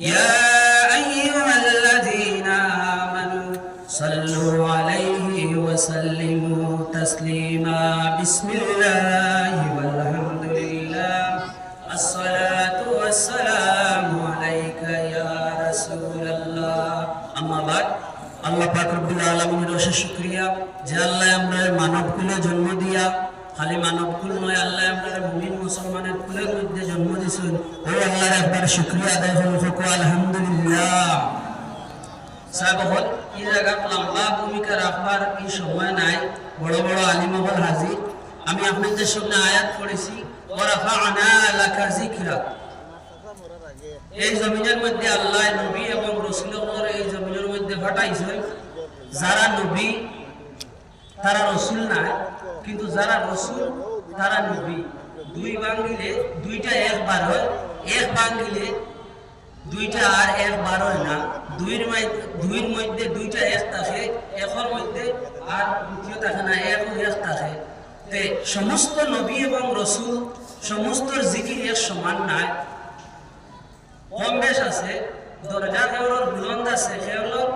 يا أيها الذين آمنوا صلوا عليه وسلموا تسليما بسم الله والحمد لله الصلاة والسلام عليك يا رسول الله أما بعد আল্লাহ পাক রব্বুল আলামিনের অশেষ শুকরিয়া যে আল্লাহ আমরা মানব কুলে জন্ম দিয়া খালি মানব কুল নয়, আল্লাহ আমরা মুমিন মুসলমানের কুলের মধ্যে জন্ম দিয়েছেন। ও আল্লাহর একবার শুকরিয়া আদায় করুন আলহামদুলিল্লাহ। হল এই জায়গা? লম্বা এই সময় নাই। বড় বড় আলিমহল হাজির আমি আপনাদের সামনে আয়াত পড়েছি এই জমিনের মধ্যে আল্লাহ নবী এবং রসুলের এই জমিনের মধ্যে ঘটাইছেন যারা নবী তারা রসুল নাই কিন্তু যারা রসুল, তারা নবী। দুই বাঙ্গিলে দুইটা একবার হয়, এক বাঙ্গিলে দুইটা আর একবার হয় না। দুইয়ের দুইয়ের মধ্যে দুইটা এক থাকে, একের মধ্যে আর দ্বিতীয় থাকে না, এক এক থাকে। তে সমস্ত নবী এবং রসুল, সমস্ত জিকির এক সমান নাই কম বেশ আছে, দরজা কেউর বুলন্দ আছে কেউর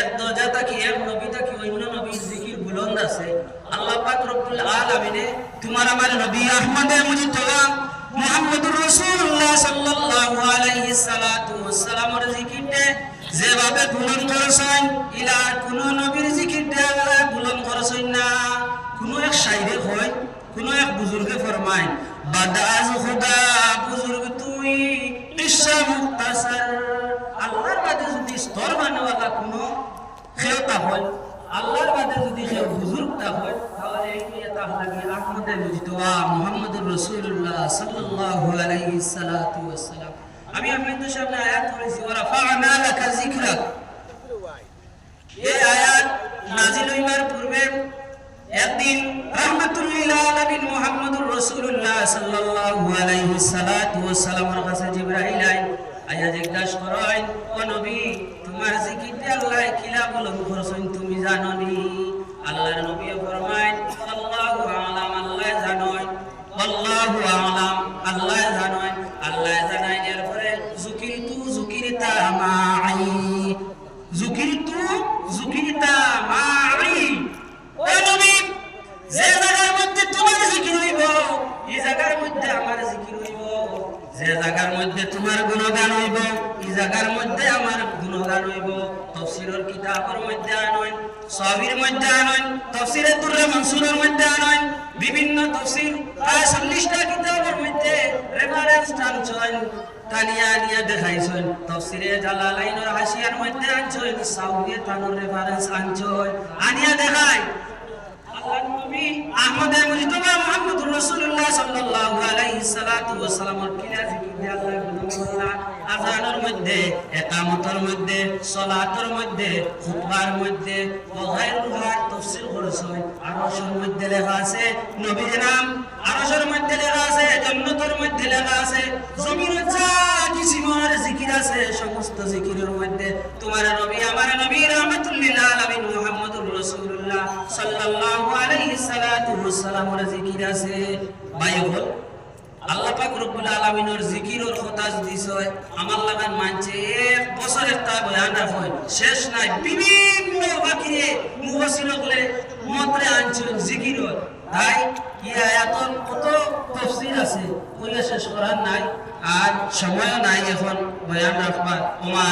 এক দরজা থাকি এক নবী থাকি অন্য নবীর জিকির বুলন্দ আছে। আল্লাহ পাক রব্বুল আলামিনে তোমার আমার নবী আহমদে মুজিতবা মুহাম্মদুর রাসূলুল্লাহ সাল্লাল্লাহু আলাইহি সালাতু ওয়াসসালামের জিকিরতে যেভাবে বুলন্দ করেছেন, ইলা কোন নবীর জিকিরতে আল্লাহ বুলন্দ করেছেন না। কোন এক শাইরে হয়, কোন এক বুজুর্গে ফরমায় বাদাজ খুদা বুজুর্গ তুই কিসা মুক্তাসার। আল্লাহর বাদে যদি স্তর মানওয়ালা কোনো খেলতা হয় আল্লাহর বাদে যদি কেউ বুজুর্গটা হয়, তাহলে এই এটা লাগে আহমদে মুজতবা মুহাম্মদুর রাসূলুল্লাহ সাল্লাল্লাহু আলাইহি সাল্লাতু ওয়াসসালাম। আমি আপনাদের সামনে আয়াত পড়েছি ওয়া রাফা'না লাকা যিকরাক। এই আয়াত নাজিল হইবার পূর্বে একদিন রহমাতুল্লিল আলামিন মুহাম্মদুর রাসূলুল্লাহ সাল্লাল্লাহু আলাইহি সাল্লাতু ওয়াসসালামের জিজ্ঞাসা করেন ও নবী, তোমার জিকিরতে আল্লাহ খিলা বলন করছেন তুমি জানো নি? আল্লাহর নবী ফরমায়, আল্লাহু আলাম, আল্লাহ জানেন আল্লাহু আলাম, আল্লাহ জানেন আল্লাহ জানেন এরপরে যুকিরতু যুকিরতা মাই যুকিরতু যুকিরতা মাই ও নবী যে জায়গার মধ্যে তোমার জিকির হইব এই জায়গার মধ্যে আমার জিকির হইব যে জায়গার মধ্যে তোমার গুণগান হইব, এই জায়গার মধ্যে আমার গুণগান হইব। তফসিরের কিতাবের মধ্যে আনয়ন সবির মধ্যে আনয়ন তফসিরে দুর্রে মনসুরের মধ্যে আনয়ন বিভিন্ন তফসির, প্রায় চল্লিশটা কিতাবের মধ্যে রেফারেন্স টানছন তানিয়া নিয়া দেখাইছেন তফসিরে জালালাইনের হাসিয়ার মধ্যে আনছন সাউদিয়ে তানোর রেফারেন্স আনছন আনিয়া দেখায় আল্লাহর নবী আহমদে মুজতবা মুহাম্মদুর রাসূলুল্লাহ সাল্লাল্লাহু আলাইহি সাল্লাতু ওয়া সাল্লামের কিলা জিকির দিয়ে আল্লাহ গুণগান মধ্যে ইকামতের মধ্যে, সালাতের মধ্যে, খুতবার মধ্যে ওয়াগাইরুহার তাফসীর করেছেন। আরশের মধ্যে লেখা আছে সমস্ত জিকিরের মধ্যে তোমার নবী, আমার নবী ওয়াসসালামের জিকির আছে। ভাই হল আল্লাহ পাক রব্বুল আলামিনের জিকিরের কথা যদি হয় আমার লাগান মানছে, এক বছর একটা বয়ান হয়। শেষ নাই। বিভিন্ন বাকিরে মুফাসসির হলে মন্ত্রে আনছেন জিকির তাই কি আয়াতন? কত তাফসীর আছে। কইলে শেষ করার নাই। আর সময়ও নাই এখন বয়ান রাখবার। ওমা